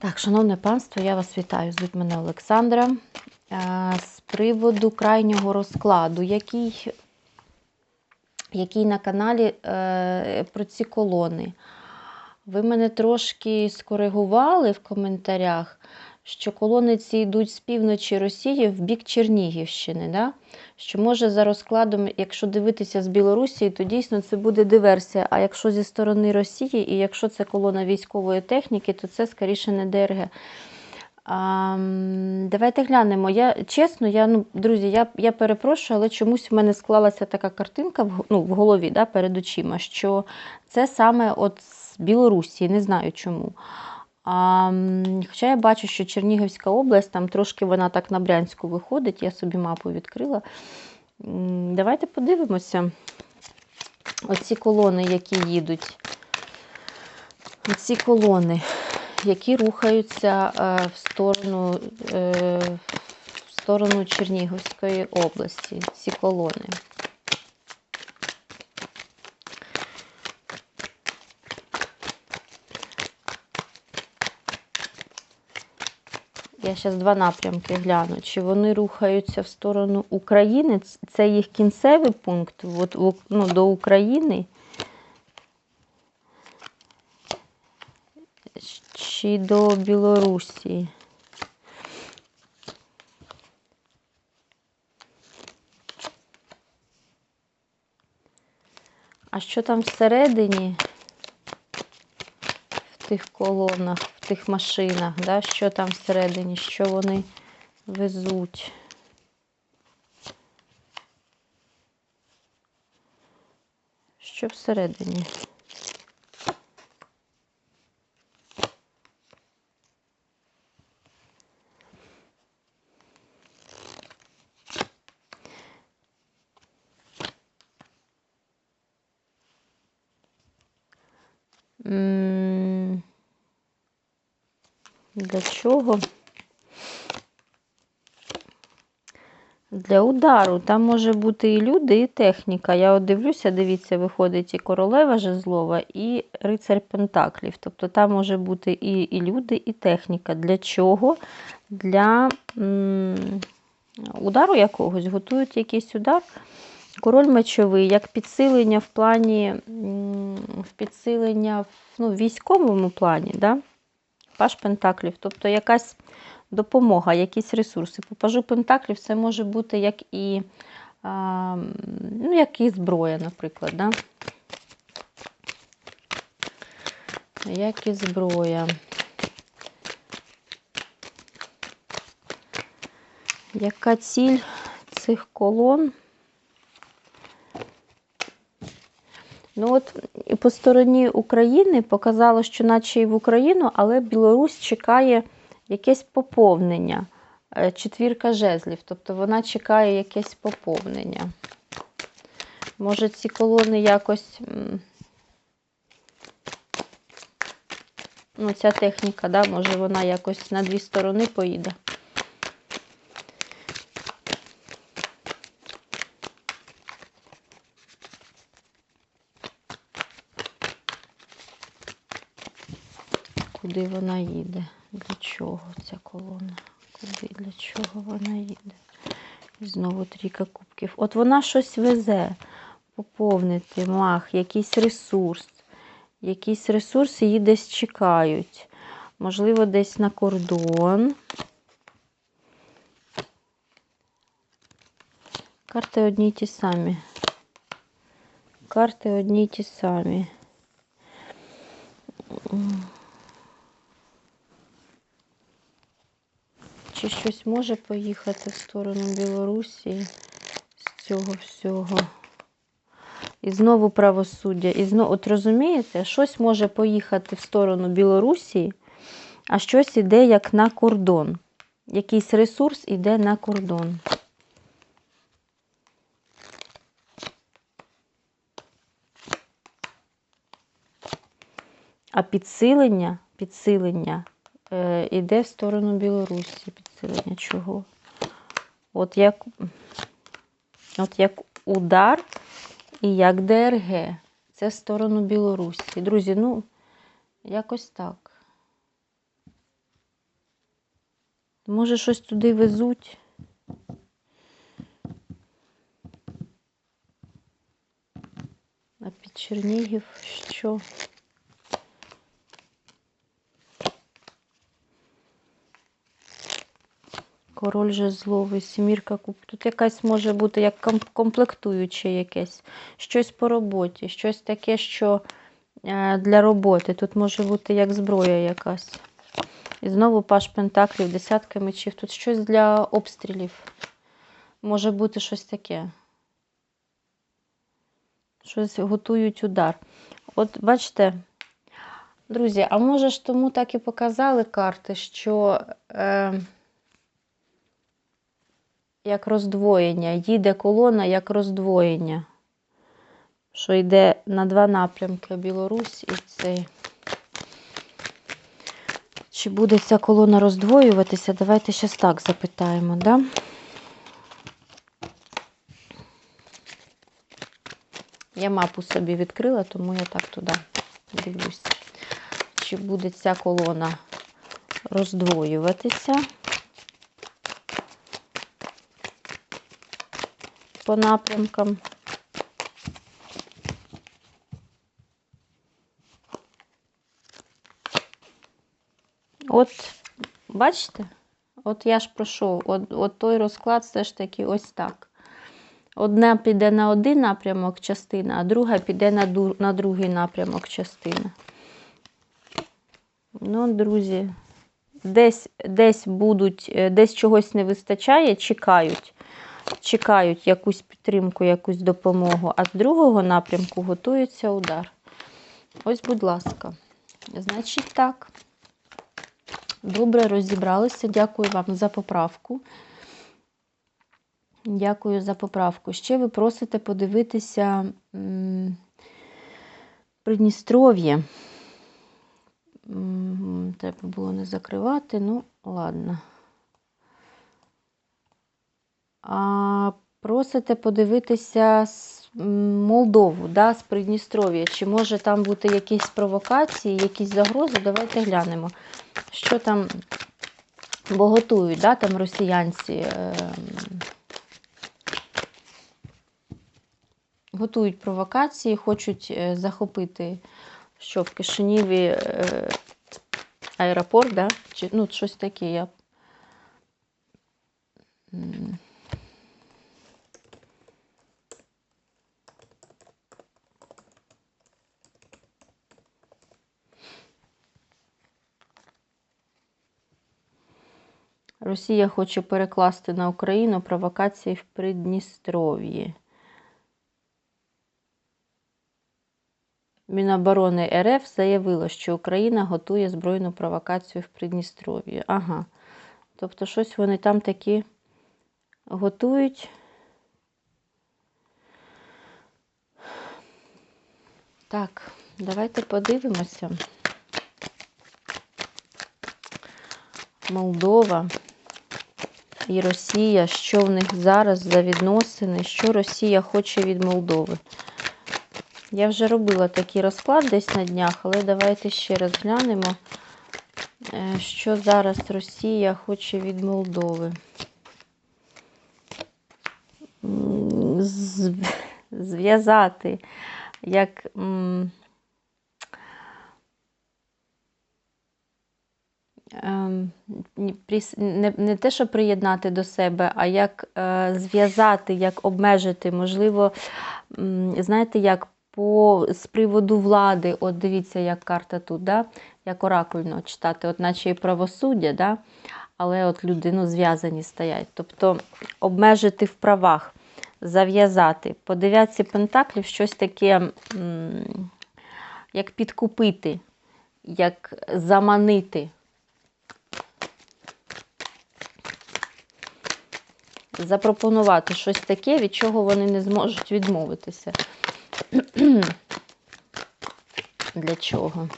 Так, шановне панство, я вас вітаю. Звуть мене Олександра. Е, З приводу крайнього розкладу, який, який на каналі е, про ці колони. Ви мене трошки скоригували в коментарях, що колони ці йдуть з півночі Росії в бік Чернігівщини. Да? Що може за розкладом, якщо дивитися з Білорусі, то дійсно це буде диверсія. А якщо зі сторони Росії, і якщо це колона військової техніки, то це скоріше не ДРГ. А, давайте глянемо. Я чесно, я, ну, друзі, я, я перепрошую, але чомусь в мене склалася така картинка в, ну, в голові да, перед очима, що це саме от з Білорусі, не знаю чому. А, хоча я бачу, що Чернігівська область, там трошки вона так на Брянську виходить, я собі мапу відкрила. Давайте подивимося. Оці колони, які їдуть. Оці колони, які рухаються е, в сторону, е, в сторону Чернігівської області. Ці колони. Я зараз два напрямки гляну. Чи вони рухаються в сторону України? Це їх кінцевий пункт от, ну, до України. Чи до Білорусі? А що там всередині? В тих колонах, в тих машинах, да? що там всередині, що вони везуть? Що всередині? М, Для чого? Для удару. Там може бути і люди, і техніка. Я от дивлюся, дивіться, виходить і королева жезлова, і рицарь Пентаклів. Тобто там може бути і, і люди, і техніка. Для чого? Для удару якогось. Готують якийсь удар. Король мечовий, як підсилення в плані, в підсилення в ну, військовому плані, да? Паш Пентаклів, тобто якась допомога, якісь ресурси. По пажу Пентаклів це може бути як і, а, ну, як і зброя, наприклад. Да? Як і зброя. Яка ціль цих колон? Ну от і по стороні України показало, що наче і в Україну, але Білорусь чекає якесь поповнення. Е, Четвірка жезлів, тобто вона чекає якесь поповнення. Може, ці колони якось. Ну, ця техніка, да, може, вона якось на дві сторони поїде. Куди вона їде? Для чого ця колона? Куди, для чого вона їде? І знову трійка кубків. От вона щось везе. Поповнити мах, якийсь ресурс. Якісь ресурси її десь чекають. Можливо, десь на кордон. Карти одні ті самі. Карти одні ті самі. Чи щось може поїхати в сторону Білорусі з цього всього? І знову правосуддя. І знову, от розумієте, щось може поїхати в сторону Білорусі, а щось іде як на кордон. Якийсь ресурс іде на кордон. А підсилення, підсилення е, іде в сторону Білорусі. Підсилення чого? От як, от як удар і як ДРГ. Це в сторону Білорусі. Друзі, ну, якось так. Може, щось туди везуть. А під Чернігів що? Король жезловий, сімірка куб. Тут якась може бути як комплектуюче якесь. Щось по роботі, щось таке, що е, для роботи. Тут може бути як зброя якась. І знову паш пентаклів, десятка мечів. Тут щось для обстрілів. Може бути щось таке. Щось готують удар. От бачите, друзі, а може ж тому так і показали карти, що е, як роздвоєння, їде колона як роздвоєння, що йде на два напрямки Білорусь і цей. Чи буде ця колона роздвоюватися? Давайте зараз так запитаємо, да? Я мапу собі відкрила, тому я так туди дивлюсь. Чи буде ця колона роздвоюватися по напрямкам? От, бачите? От я ж пройшов, от, от той розклад все ж таки ось так. Одна піде на один напрямок частина, а друга піде на, на другий напрямок частина. Ну, друзі, десь, десь будуть, е, десь чогось не вистачає, чекають. Чекають якусь підтримку, якусь допомогу, а з другого напрямку готується удар. Ось, будь ласка. Значить так. Добре розібралися. Дякую вам за поправку. Дякую за поправку. Ще ви просите подивитися Придністров'я. Треба було не закривати, ну, ладно. Просите подивитися Молдову, да, з Придністров'я. Чи може там бути якісь провокації, якісь загрози? Давайте глянемо. Що там, бо готують, да, там росіянці. Е, готують провокації, хочуть е, захопити, що в Кишиніві е, аеропорт, да? Чи, ну, щось таке. Я... Росія хоче перекласти на Україну провокації в Придністров'ї. Міноборони РФ заявило, що Україна готує збройну провокацію в Придністров'ї. Ага. Тобто щось вони там такі готують. Так, давайте подивимося. Молдова і Росія, що в них зараз за відносини, що Росія хоче від Молдови. Я вже робила такий розклад десь на днях, але давайте ще раз глянемо, е, що зараз Росія хоче від Молдови. Зв'язати, як не, не те, що приєднати до себе, а як е, зв'язати, як обмежити, можливо, знаєте, як по, з приводу влади, от дивіться, як карта тут, да? як оракульно читати, от наче і правосуддя, да? але от людину зв'язані стоять. Тобто обмежити в правах, зав'язати. По дев'ятці пентаклів щось таке, як підкупити, як заманити. Запропонувати щось таке, від чого вони не зможуть відмовитися. Для чого?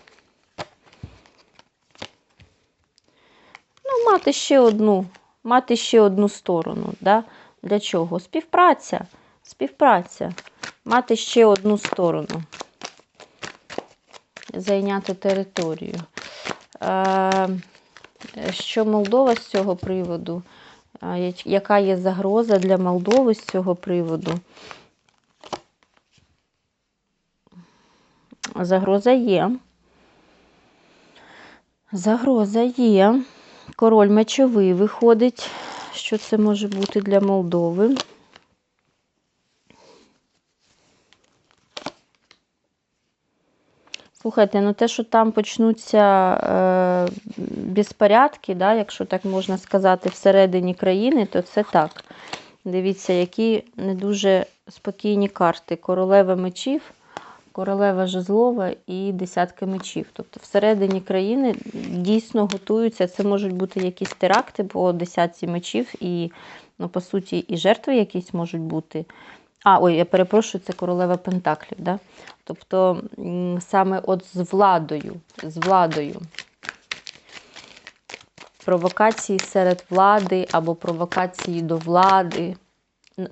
Ну, мати ще одну, мати ще одну сторону. Да? Для чого? Співпраця. Співпраця. Мати ще одну сторону. Зайняти територію. Е, Що Молдова з цього приводу? Яка є загроза для Молдови з цього приводу? Загроза є. Загроза є. Король мечовий виходить. Що це може бути для Молдови? Слухайте, ну те, що там почнуться е, безпорядки, да, якщо так можна сказати, всередині країни, то це так. Дивіться, які не дуже спокійні карти. Королева мечів, королева жезлова і десятка мечів. Тобто всередині країни дійсно готуються. Це можуть бути якісь теракти по десятці мечів, і, ну, по суті, і жертви якісь можуть бути. А, ой, я перепрошую, це королева Пентаклів. Да? Тобто саме от з владою, з владою. Провокації серед влади або провокації до влади.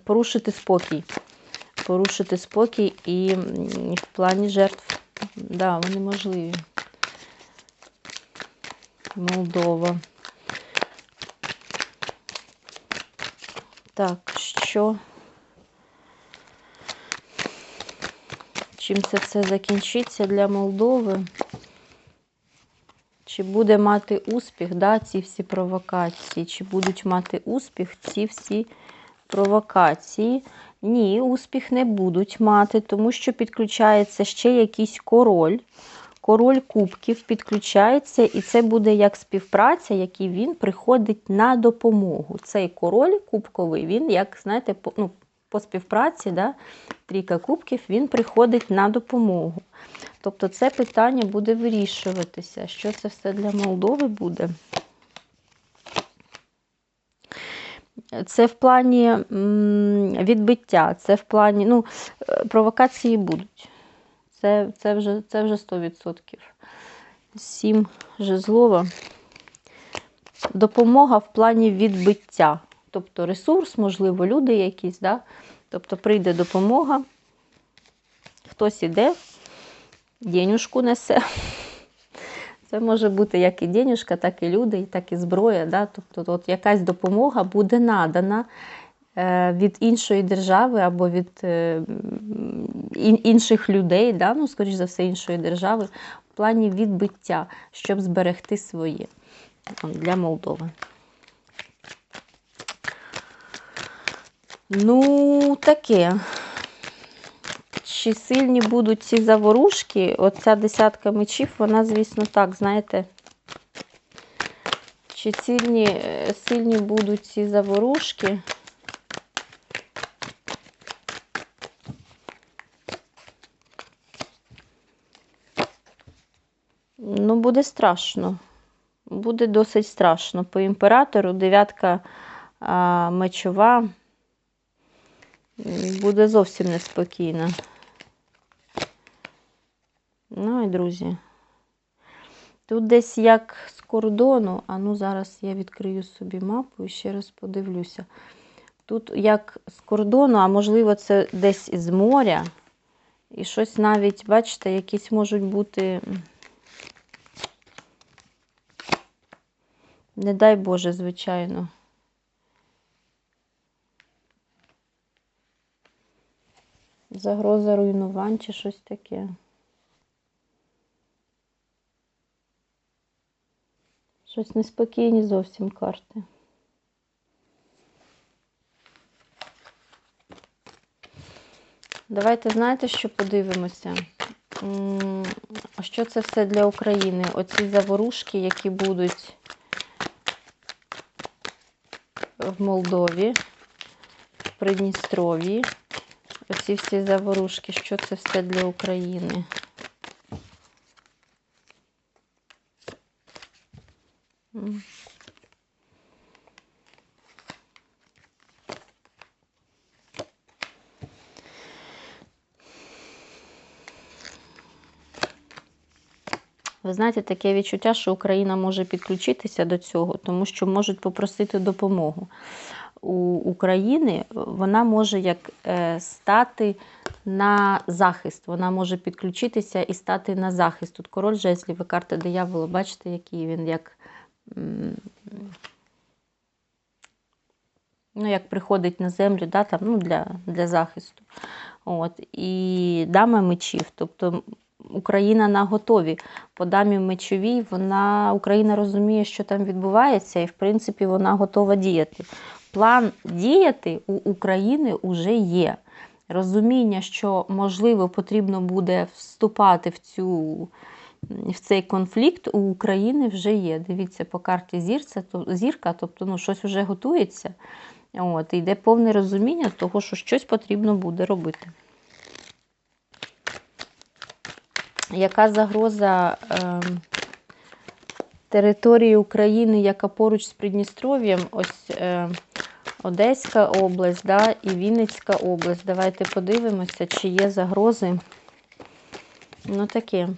Порушити спокій. Порушити спокій і в плані жертв. Да, вони можливі. Молдова. Так, що? Чим це все закінчиться для Молдови? Чи буде мати успіх да, ці всі провокації? Чи будуть мати успіх ці всі провокації? Ні, успіх не будуть мати, тому що підключається ще якийсь король. Король кубків підключається, і це буде як співпраця, який він приходить на допомогу. Цей король кубковий, він, як знаєте, ну, по співпраці, да, трійка кубків, він приходить на допомогу. Тобто це питання буде вирішуватися. Що це все для Молдови буде? Це в плані відбиття, це в плані, ну, провокації будуть. Це, це, вже, це вже 100%. Сім жезлова. Допомога в плані відбиття. Тобто ресурс, можливо, люди якісь, да? тобто прийде допомога, хтось іде, денюжку несе. Це може бути як і денюжка, так і люди, так і зброя. Да? Тобто от якась допомога буде надана е, від іншої держави або від е, інших людей, да? ну, скоріш за все, іншої держави, в плані відбиття, щоб зберегти своє для Молдови. Ну, таке. Чи сильні будуть ці заворушки? Оця десятка мечів, вона, звісно, так, знаєте. Чи сильні, е, сильні будуть ці заворушки? Ну, буде страшно. Буде досить страшно. По імператору дев'ятка мечова буде зовсім неспокійна. Ну і друзі. Тут десь як з кордону, а ну зараз я відкрию собі мапу і ще раз подивлюся. Тут як з кордону, а можливо, це десь із моря. І щось навіть, бачите, якісь можуть бути. Не дай Боже, звичайно. Загроза руйнувань чи щось таке. Щось неспокійні зовсім карти. Давайте знаєте, що подивимося. А що це все для України? Оці заворушки, які будуть в Молдові, в Придністров'ї. Оці всі заворушки, що це все для України? Ви знаєте, таке відчуття, що Україна може підключитися до цього, тому що можуть попросити допомогу. У України вона може як е, стати на захист, вона може підключитися і стати на захист. Тут король жезлів і карта диявола, бачите, який він як ну, як приходить на землю, да, там, ну, для, для захисту. От. І дама мечів, тобто Україна на готові. По дамі мечовій вона, Україна розуміє, що там відбувається, і в принципі вона готова діяти. План діяти у України вже є. Розуміння, що можливо потрібно буде вступати в цю в цей конфлікт у України вже є. Дивіться, по карті зірця, то, зірка, тобто ну, щось вже готується. От, йде повне розуміння того, що щось потрібно буде робити. Яка загроза е, території України, яка поруч з Придністров'ям? Ось е, Одеська область да, і Вінницька область. Давайте подивимося, чи є загрози. Ну, таке.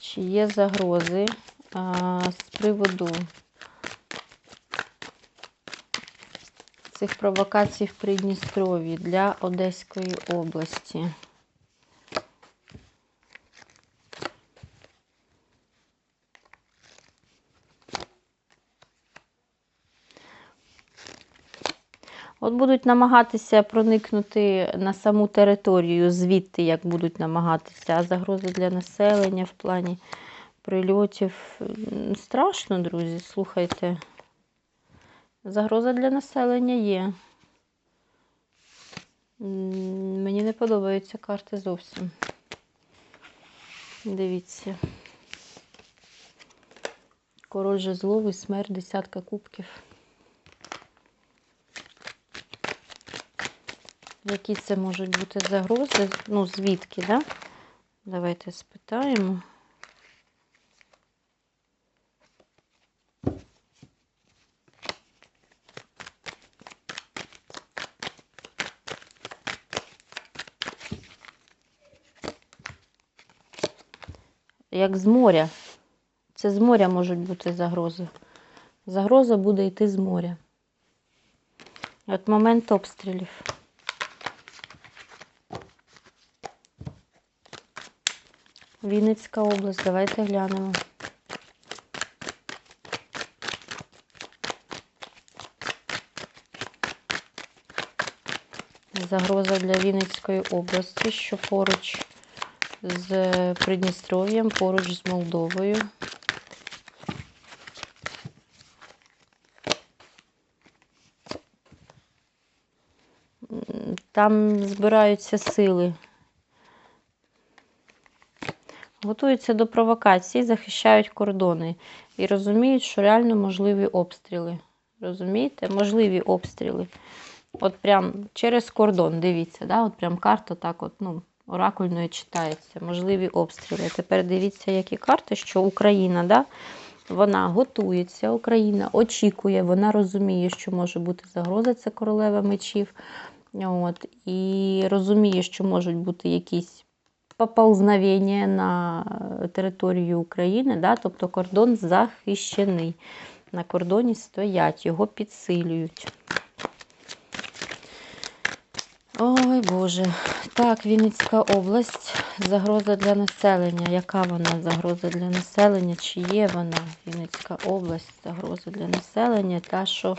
Чи є загрози а, з приводу цих провокацій в Придністров'ї для Одеської області? От будуть намагатися проникнути на саму територію, звідти як будуть намагатися, а загрози для населення в плані прильотів. Страшно, друзі, слухайте. Загроза для населення є. Мені не подобаються карти зовсім. Дивіться. Король жезловий, смерть, десятка кубків. Які це можуть бути загрози? Ну, звідки, да? Давайте спитаємо. Як з моря. Це з моря можуть бути загрози. Загроза буде йти з моря. От момент обстрілів. Вінницька область, давайте глянемо. Загроза для Вінницької області, що поруч з Придністров'ям, поруч з Молдовою. Там збираються сили. Готуються до провокацій, захищають кордони і розуміють, що реально можливі обстріли. Розумієте? Можливі обстріли. От прям через кордон, дивіться, да? от прям карта так от, ну, оракульною читається. Можливі обстріли. Тепер дивіться, які карти, що Україна, да? вона готується, Україна очікує, вона розуміє, що може бути загроза, це королева мечів. От, і розуміє, що можуть бути якісь поползновення на територію України, да? тобто кордон захищений. На кордоні стоять, його підсилюють. Ой Боже. Так, Вінницька область. Загроза для населення. Яка вона загроза для населення? Чи є вона? Вінницька область, загроза для населення. Та, що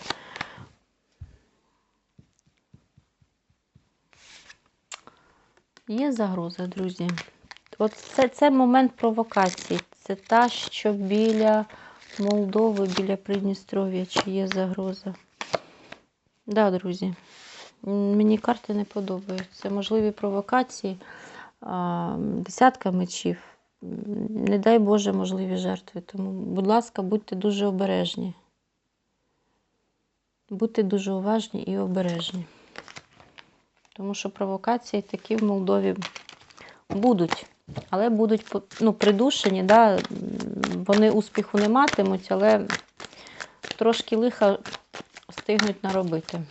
Є загроза, друзі. От це, це момент провокації. Це та, що біля Молдови, біля Придністров'я, чи є загроза. Так, да, друзі. Мені карти не подобаються. Можливі провокації, десятка мечів. Не дай Боже, можливі жертви. Тому, будь ласка, будьте дуже обережні. Будьте дуже уважні і обережні. Тому що провокації такі в Молдові будуть, але будуть ну, придушені, да? вони успіху не матимуть, але трошки лиха встигнуть наробити.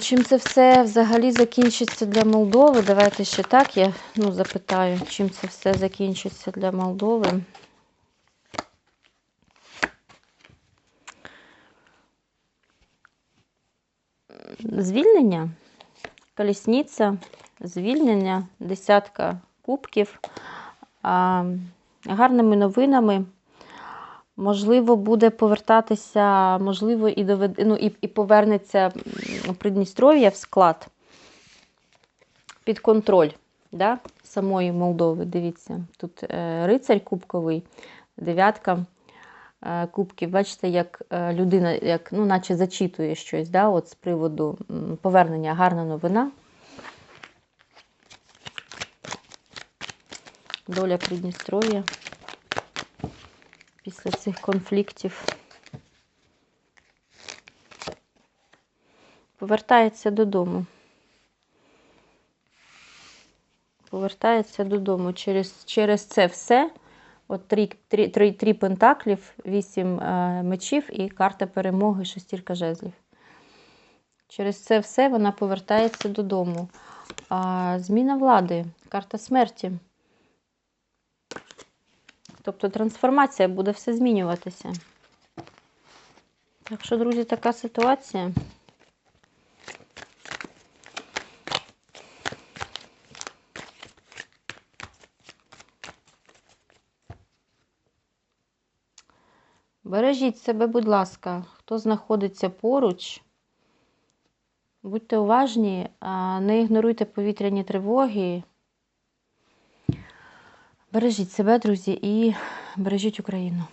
Чим це все взагалі закінчиться для Молдови? Давайте ще так я ну, запитаю, чим це все закінчиться для Молдови. звільнення, колісниця, звільнення, десятка кубків. Гарними новинами. Можливо, буде повертатися, можливо, і довед... ну, і, і повернеться Придністров'я в склад під контроль да, самої Молдови. Дивіться, тут е, рицарь кубковий, дев'ятка е, кубків. Бачите, як е, людина, як, ну, наче зачитує щось да, от з приводу повернення гарна новина. Доля Придністров'я після цих конфліктів. Повертається додому. Повертається додому. Через, через це все. От три, три, три, три пентаклів, вісім е, мечів і карта перемоги, шестірка жезлів. Через це все вона повертається додому. А, зміна влади, карта смерті. Тобто трансформація буде все змінюватися. Так що, друзі, така ситуація. Бережіть себе, будь ласка, хто знаходиться поруч. Будьте уважні, не ігноруйте повітряні тривоги. Бережіть себе, друзі, і бережіть Україну.